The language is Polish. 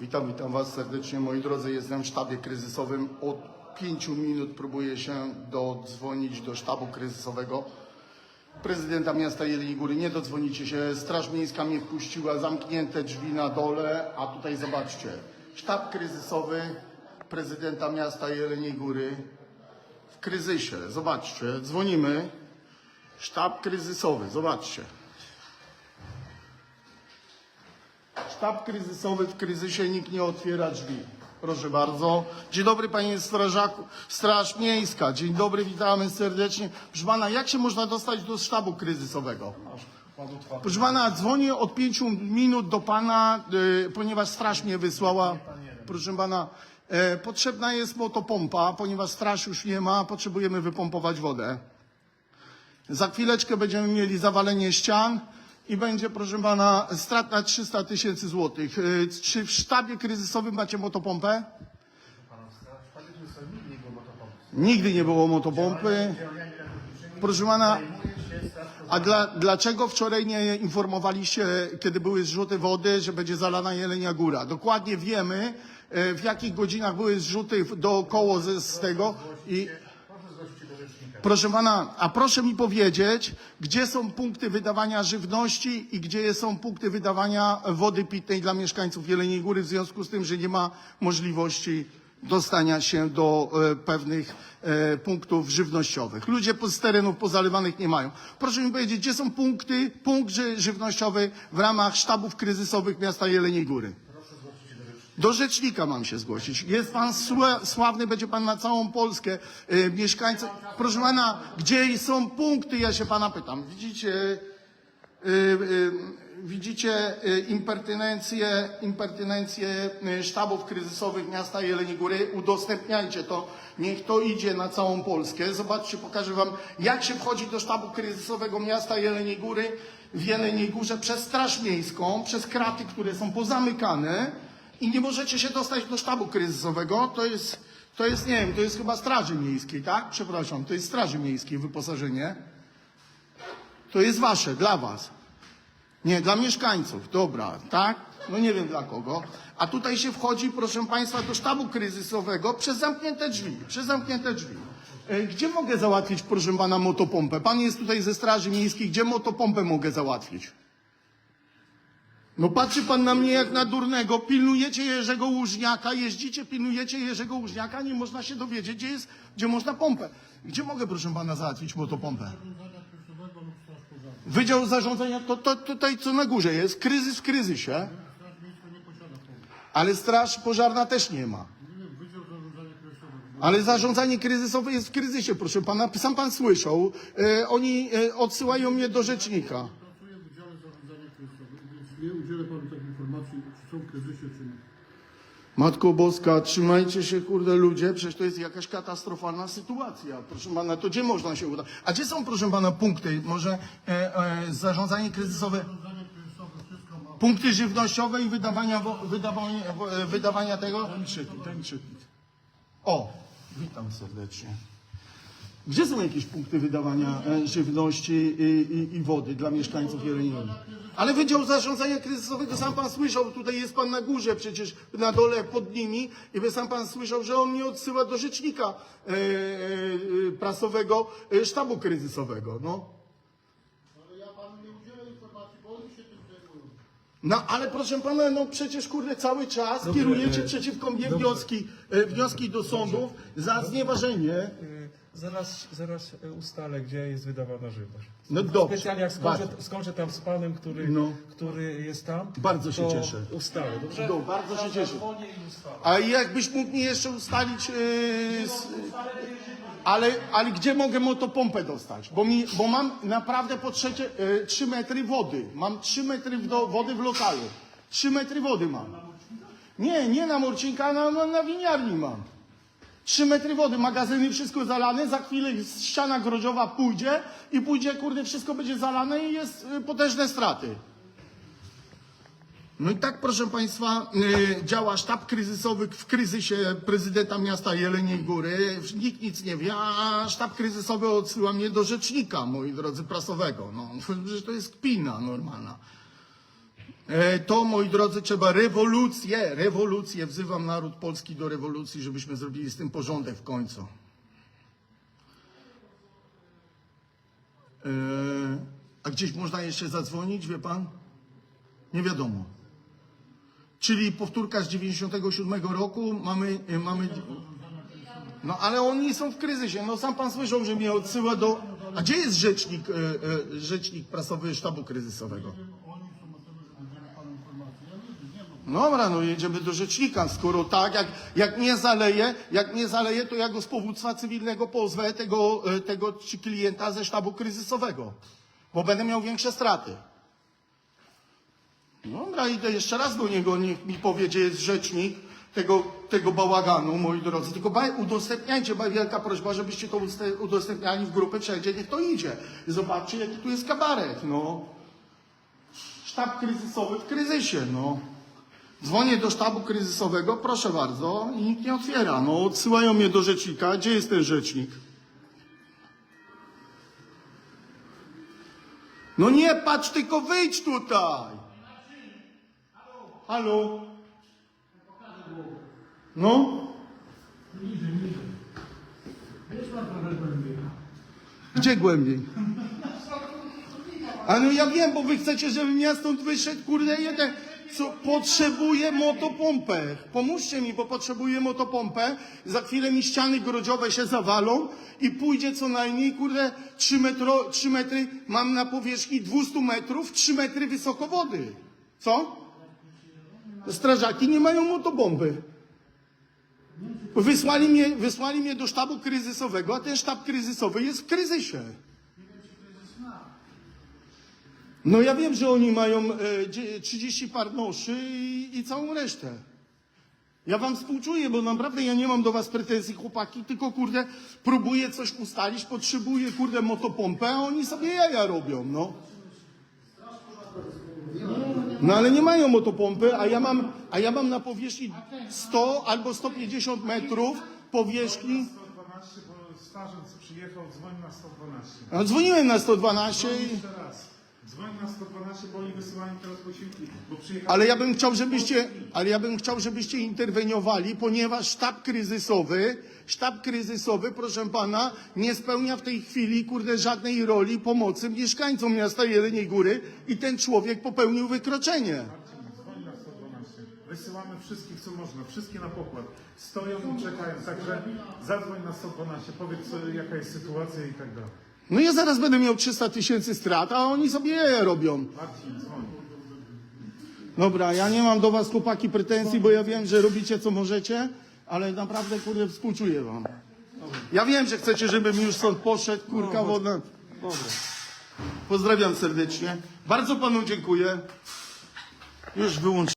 Witam, witam Was serdecznie, moi drodzy. Jestem w sztabie kryzysowym. Od pięciu minut próbuję się dodzwonić do sztabu kryzysowego prezydenta miasta Jeleniej Góry. Nie dodzwonicie się. Straż Miejska mnie wpuściła, zamknięte drzwi na dole, a tutaj zobaczcie. Sztab kryzysowy prezydenta miasta Jeleniej Góry w kryzysie. Zobaczcie, dzwonimy. Sztab kryzysowy, zobaczcie. Sztab kryzysowy w kryzysie, nikt nie otwiera drzwi. Proszę bardzo. Dzień dobry panie strażaku, Straż Miejska. Dzień dobry, witamy serdecznie. Proszę pana, jak się można dostać do sztabu kryzysowego? Proszę pana, dzwonię od pięciu minut do pana, y, ponieważ straż mnie wysłała. Proszę pana, e, potrzebna jest motopompa, ponieważ straż już nie ma, potrzebujemy wypompować wodę. Za chwileczkę będziemy mieli zawalenie ścian i będzie, proszę pana, strat na 300 tysięcy złotych. Y, Czy w sztabie kryzysowym macie motopompę? Nigdy nie było motopompy. Proszę pana, a dla, dlaczego wczoraj nie informowaliście, kiedy były zrzuty wody, że będzie zalana Jelenia Góra? Dokładnie wiemy, e, w jakich godzinach były zrzuty dookoło z, z tego i... Proszę pana, a proszę mi powiedzieć, gdzie są punkty wydawania żywności i gdzie są punkty wydawania wody pitnej dla mieszkańców Jeleniej Góry w związku z tym, że nie ma możliwości dostania się do e, pewnych e, punktów żywnościowych. Ludzie po- z terenów pozalewanych nie mają. Proszę mi powiedzieć, gdzie są punkty, punkt ży- żywnościowy w ramach sztabów kryzysowych miasta Jeleniej Góry? Do rzecznika mam się zgłosić. Jest pan sła- sławny, będzie pan na całą Polskę. E, mieszkańcy. Proszę pana, gdzie są punkty? Ja się pana pytam. Widzicie, e, widzicie e, impertynencję, impertynencję e, sztabów kryzysowych miasta Jeleniej Góry? Udostępniajcie to. Niech to idzie na całą Polskę. Zobaczcie, pokażę wam, jak się wchodzi do sztabu kryzysowego miasta Jeleniej Góry w Jeleniej Górze przez Straż Miejską, przez kraty, które są pozamykane i nie możecie się dostać do sztabu kryzysowego, to jest, to jest, nie wiem, to jest chyba Straży Miejskiej, tak? Przepraszam, to jest Straży Miejskiej wyposażenie. To jest wasze, dla was. Nie, dla mieszkańców, dobra, tak? No nie wiem dla kogo. A tutaj się wchodzi, proszę Państwa, do sztabu kryzysowego przez zamknięte drzwi, przez zamknięte drzwi. E, Gdzie mogę załatwić, proszę Pana, motopompę? Pan jest tutaj ze Straży Miejskiej, gdzie motopompę mogę załatwić? No patrzy pan na mnie jak na durnego, pilnujecie Jerzego Łużniaka, jeździcie, pilnujecie Jerzego Łużniaka, nie można się dowiedzieć, gdzie jest, gdzie można pompę. Gdzie mogę, proszę pana, załatwić motopompę? Wydział Zarządzania, to, to tutaj co na górze jest, kryzys w kryzysie. Ale straż pożarna też nie ma. Ale zarządzanie kryzysowe jest w kryzysie, proszę pana. Sam pan słyszał. E, oni e, odsyłają mnie do rzecznika. Pracuję w Wydziale Zarządzania Kryzysowego, więc nie udzielę panu takiej informacji, czy są w kryzysie, czy nie. Matko Boska, trzymajcie się, kurde ludzie, przecież to jest jakaś katastrofalna sytuacja. Proszę pana, to gdzie można się udać? A gdzie są, proszę pana, punkty? Może e, e, zarządzanie kryzysowe, Zarządzanie Kryzysowe wszystko ma. punkty żywnościowe i wydawania, wo- wydawania, wo- e, wydawania tego? Ten czytnik, ten czytnik. O, witam serdecznie. Gdzie są jakieś punkty wydawania e, żywności i, i, i wody dla mieszkańców Jelenionu? Ale Wydział Zarządzania Kryzysowego, sam pan słyszał, tutaj jest pan na górze, przecież na dole pod nimi i by sam pan słyszał, że on mnie odsyła do rzecznika e, e, prasowego e, sztabu kryzysowego. No. Ale ja panu nie udzielę informacji, bo oni się tym zajmują. No ale proszę pana, no przecież kurde cały czas kierujecie przeciwko mnie wnioski, e, wnioski do sądów za znieważenie. Zaraz, zaraz y, ustalę, gdzie jest wydawana żywność. No dobrze. Specjalnie jak skończę, Bardzo. skończę tam z panem, który, No. który jest tam. Bardzo się to cieszę. Ustalę, dobrze? No, bardzo się cieszę. Zadzwonię i ustalę. A jakbyś mógł mi jeszcze ustalić, yy, s- ale, ale gdzie mogę motopompę dostać? Bo, mi, bo mam naprawdę po trzecie yy, 3 metry wody. Mam 3 metry do, wody w lokalu. 3 metry wody mam. Nie, nie na Morcinka, na, na, na winiarni mam. 3 metry wody, magazyny wszystko zalane, za chwilę ściana grodziowa pójdzie i pójdzie, kurde, wszystko będzie zalane i jest y, potężne straty. No i tak, proszę Państwa, y, działa sztab kryzysowy w kryzysie prezydenta miasta Jeleniej Góry. Nikt nic nie wie, a sztab kryzysowy odsyła mnie do rzecznika, moi drodzy, prasowego. No, to jest kpina normalna. E, To, moi drodzy, trzeba rewolucję, rewolucję. Wzywam naród polski do rewolucji, żebyśmy zrobili z tym porządek w końcu. E, A gdzieś można jeszcze zadzwonić, wie pan? Nie wiadomo. Czyli powtórka z 97 roku mamy, e, mamy. No ale oni są w kryzysie. No sam pan słyszał, że mnie odsyła do. A gdzie jest rzecznik, rzecznik prasowy sztabu kryzysowego? Oni są na tyle, że udzielę panu informacji. Ja nie wiem, nie ma. Dobra, no jedziemy do rzecznika, skoro tak, jak, jak nie zaleje, jak nie zaleje, to ja go z powództwa cywilnego pozwę tego, e, tego ci klienta ze sztabu kryzysowego, bo będę miał większe straty. Dobra, idę jeszcze raz do niego, niech mi powie, gdzie jest rzecznik tego, tego bałaganu, moi drodzy. Tylko udostępniajcie, ba- wielka prośba, żebyście to udostępniali w grupę wszędzie, niech to idzie. Zobaczcie, jaki tu jest kabaret, no. Sztab kryzysowy w kryzysie, no. Dzwonię do sztabu kryzysowego, proszę bardzo, i nikt nie otwiera. No, odsyłają mnie do rzecznika. Gdzie jest ten rzecznik? No nie patrz, tylko wyjdź tutaj. Halo? No? Gdzie głębiej? A no ja wiem, bo wy chcecie, żebym ja stąd wyszedł, kurde, jeden, co potrzebuję motopompę. Pomóżcie mi, bo potrzebuję motopompę. Za chwilę mi ściany grodziowe się zawalą i pójdzie co najmniej, kurde, 3, metro, 3 metry, mam na powierzchni 200 metrów, 3 metry wysoko wody. Co? Strażaki nie mają motopompy. Wysłali mnie, wysłali mnie do sztabu kryzysowego, a ten sztab kryzysowy jest w kryzysie. No ja wiem, że oni mają e, dzie- 30 par noszy i, i całą resztę. Ja wam współczuję, bo naprawdę ja nie mam do was pretensji, chłopaki, tylko kurde, próbuję coś ustalić, potrzebuję kurde motopompę, a oni sobie jaja robią, no. No ale nie mają motopompy, a ja mam, a ja mam na powierzchni 100 albo 150 metrów powierzchni. 112, bo starzec przyjechał, dzwoń na 112. No, dzwoniłem na 112 i... Dzwoń na 112, bo oni wysyłają teraz posiłki, bo. Ale ja bym chciał, żebyście, ale ja bym chciał, żebyście interweniowali, ponieważ sztab kryzysowy, sztab kryzysowy, proszę pana, nie spełnia w tej chwili, kurde, żadnej roli pomocy mieszkańcom miasta Jeleniej Góry i ten człowiek popełnił wykroczenie. Dzwoń na 112. Wysyłamy wszystkich, co można, wszystkie na pokład. Stoją i czekają, także zadzwoń na 112, powiedz, co, jaka jest sytuacja i tak dalej. No ja zaraz będę miał 300 tysięcy strat, a oni sobie je robią. Dobra, ja nie mam do was chłopaki pretensji, bo ja wiem, że robicie co możecie, ale naprawdę, kurde, współczuję wam. Ja wiem, że chcecie, żebym już stąd poszedł, kurka wodna. Dobra. Pozdrawiam serdecznie. Bardzo panu dziękuję. Już wyłącz.